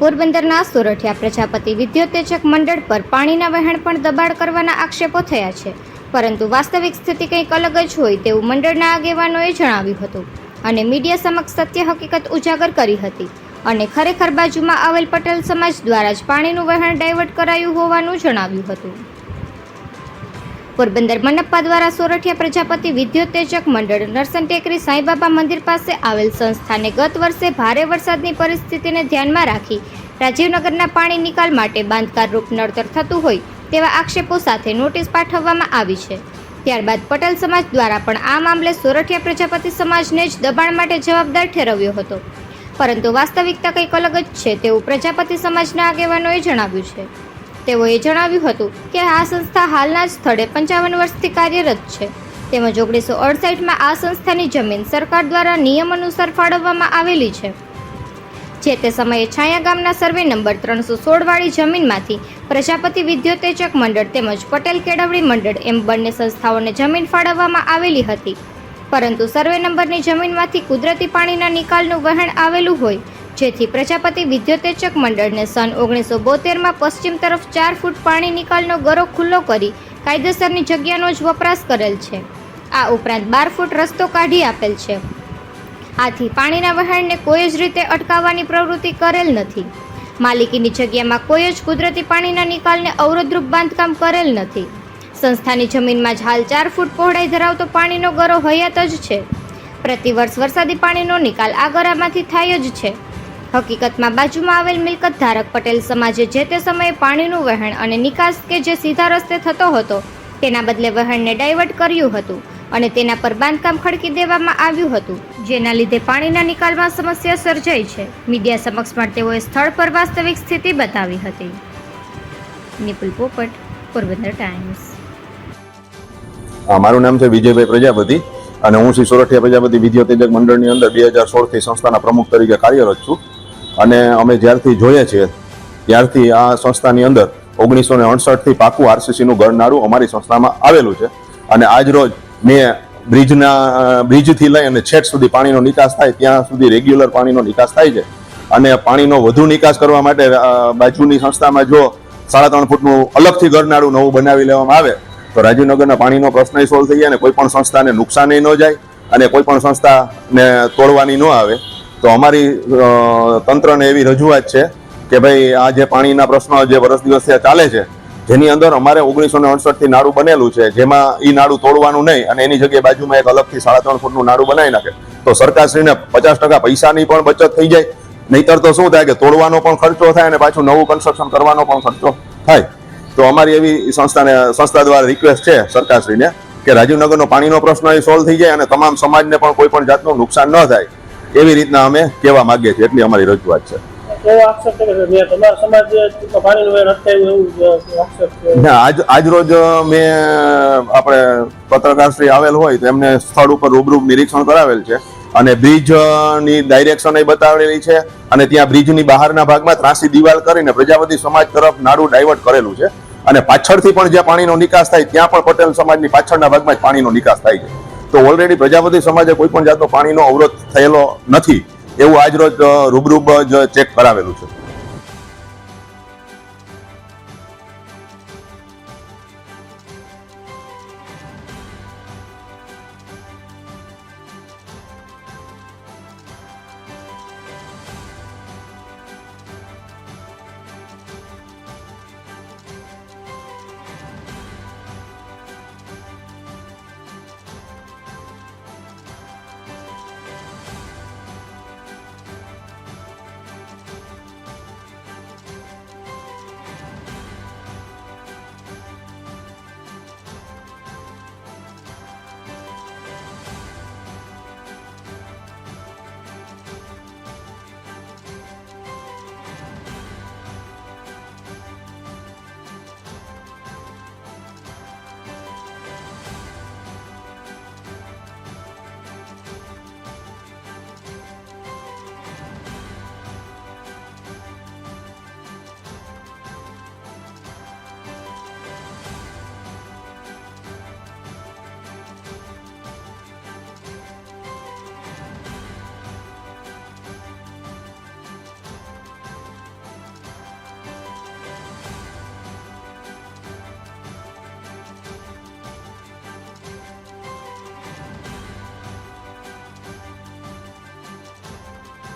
પોરબંદરના સોરઠિયા પ્રજાપતિ વિદ્યોતેજક મંડળ પર પાણીના વહેણ પણ દબાણ કરવાના આક્ષેપો થયા છે. પરંતુ વાસ્તવિક સ્થિતિ કંઈક અલગ જ હોય તેવું મંડળના આગેવાનોએ જણાવ્યું હતું અને મીડિયા સમક્ષ સત્ય હકીકત ઉજાગર કરી હતી અને ખરેખર બાજુમાં આવેલ પટેલ સમાજ દ્વારા જ પાણીનું વહેણ ડાયવર્ટ કરાયું હોવાનું જણાવ્યું હતું. પોરબંદર મનપ્પા દ્વારા સોરઠિયા પ્રજાપતિ વિદ્યુતેજક મંડળ નરસન ટેકરી સાંઈબાબા મંદિર પાસે આવેલ સંસ્થાને ગત વર્ષે ભારે વરસાદની પરિસ્થિતિને ધ્યાનમાં રાખી રાજીવનગરના પાણી નિકાલ માટે બાંધકાર રૂપ નડતર થતું હોય તેવા આક્ષેપો સાથે નોટિસ પાઠવવામાં આવી છે. ત્યારબાદ પટેલ સમાજ દ્વારા પણ આ મામલે સોરઠિયા પ્રજાપતિ સમાજને જ દબાણ માટે જવાબદાર ઠેરવ્યો હતો. પરંતુ વાસ્તવિકતા કંઈક અલગ જ છે તેવું પ્રજાપતિ સમાજના આગેવાનોએ જણાવ્યું છે. તેઓએ જણાવ્યું હતું કે આ સંસ્થા હાલના જ સ્થળે પંચાવન વર્ષથી કાર્યરત છે. તેમજ ઓગણીસો અડસઠમાં આ સંસ્થાની જમીન સરકાર દ્વારા નિયમ અનુસાર ફાળવવામાં આવેલી છે. જે તે સમયે છાયા ગામના સર્વે નંબર ત્રણસો સોળવાળી જમીનમાંથી પ્રજાપતિ વિદ્યુતેજક મંડળ તેમજ પટેલ કેળવણી મંડળ એમ બંને સંસ્થાઓને જમીન ફાળવવામાં આવેલી હતી. પરંતુ સર્વે નંબરની જમીનમાંથી કુદરતી પાણીના નિકાલનું વહેણ આવેલું હોય જેથી પ્રજાપતિ વિદ્યુતેચક મંડળને સન ઓગણીસો બોતેરમાં પશ્ચિમ તરફ ચાર ફૂટ પાણી નિકાલનો ગરો ખુલ્લો કરી કાયદેસરની જગ્યાનો જ વપરાશ કરેલ છે. આ ઉપરાંત બાર ફૂટ રસ્તો કાઢી આપેલ છે. આથી પાણીના વહેણને કોઈ જ રીતે અટકાવવાની પ્રવૃત્તિ કરેલ નથી. માલિકીની જગ્યામાં કોઈ જ કુદરતી પાણીના નિકાલને અવરોધરૂપ બાંધકામ કરેલ નથી. સંસ્થાની જમીનમાં જ હાલ ચાર ફૂટ પહોળાઈ ધરાવતો પાણીનો ગરો હયાત જ છે. પ્રતિવર્ષ વરસાદી પાણીનો નિકાલ આ ગરામાંથી થાય જ છે. હકીકતમાં બાજુમાં આવેલ મિલકત ધારક પટેલ સમાજે જે તે સમયે પાણીનું વહેણ અને નિકાસ કે જે સીધા રસ્તે થતો હતો, તેના બદલે વહેણને ડાયવર્ટ કર્યું હતું અને તેના પર બાંધકામ ખડકી દેવામાં આવ્યું હતું, જેના લીધે પાણીના નિકાલમાં સમસ્યા સર્જાઈ છે. મીડિયા સમક્ષ પણ તેઓએ સ્થળ પર વાસ્તવિક સ્થિતિ બતાવી હતી. નિપુલ પોપટ, પોરબંદર ટાઈમ્સ. મારું નામ છે વિજયભાઈ પ્રજાપતિ અને હું શ્રી સોરઠિયા પ્રજાપતિ વિદ્યોતેજક મંડળની અંદર બે હજાર સોળથી સંસ્થાના પ્રમુખ તરીકે કાર્યરત છું. અને અમે જ્યારથી જોઈએ છીએ, ત્યારથી આ સંસ્થાની અંદર ઓગણીસો ને અડસઠથી પાકું આરસીસીનું ગરનાળું અમારી સંસ્થામાં આવેલું છે. અને આજ રોજ મેં બ્રિજના, બ્રિજથી લઈ અને છેક સુધી પાણીનો નિકાસ થાય, ત્યાં સુધી રેગ્યુલર પાણીનો નિકાસ થાય છે. અને પાણીનો વધુ નિકાસ કરવા માટે બાજુની સંસ્થામાં જો સાડા ત્રણ ફૂટનું અલગથી ગરનાળું નવું બનાવી લેવામાં આવે, તો રાજીવનગરના પાણીનો પ્રશ્ન સોલ્વ થઈ જાય અને કોઈ પણ સંસ્થાને નુકસાન ન જાય અને કોઈ પણ સંસ્થાને તોડવાની ન આવે. તો અમારી તંત્રને એવી રજૂઆત છે કે ભાઈ, આ જે પાણીના પ્રશ્નો જે વર્ષ દિવસથી ચાલે છે, જેની અંદર અમારે ઓગણીસો ને અડસઠથી નાડું બનેલું છે, જેમાં એ નાડું તોડવાનું નહીં અને એની જગ્યાએ બાજુમાં એક અલગથી સાડા ત્રણ ફૂટનું નાડું બનાવી નાખે. તો સરકારશ્રીને પચાસ ટકા પૈસાની પણ બચત થઈ જાય. નહીતર તો શું થાય કે તોડવાનો પણ ખર્ચો થાય અને પાછું નવું કન્સ્ટ્રક્શન કરવાનો પણ ખર્ચો થાય. તો અમારી એવી સંસ્થાને, સંસ્થા દ્વારા રિક્વેસ્ટ છે સરકારશ્રીને કે રાજીવનગરનો પાણીનો પ્રશ્ન એ સોલ્વ થઈ જાય અને તમામ સમાજને પણ કોઈ પણ જાતનું નુકસાન ન થાય. એવી રીતના અમે કહેવા માંગીએ છીએ એટલી અમારી રજૂઆત છે. આજરોજ મેં ના આપણે પત્રકારશ્રી આવેલ હોય તો એમને સ્થળ ઉપર રૂબરૂ નિરીક્ષણ કરાવેલ છે અને બ્રિજની ડાયરેક્શન એ બતાવેલી છે અને ત્યાં બ્રિજની બહારના ભાગમાં ત્રાસી દિવાલ કરીને પ્રજાપતિ સમાજ તરફ નાડું ડાયવર્ટ કરેલું છે અને પાછળથી પણ જ્યાં પાણીનો નિકાસ થાય ત્યાં પણ પટેલ સમાજની પાછળના ભાગમાં જ પાણીનો નિકાસ થાય છે. તો ઓલરેડી પ્રજાપતિ સમાજે કોઈ પણ જાતનો પાણીનો અવરોધ થયેલો નથી. એવું આજ રોજ રૂબરૂબ જ ચેક કરાવેલું છે.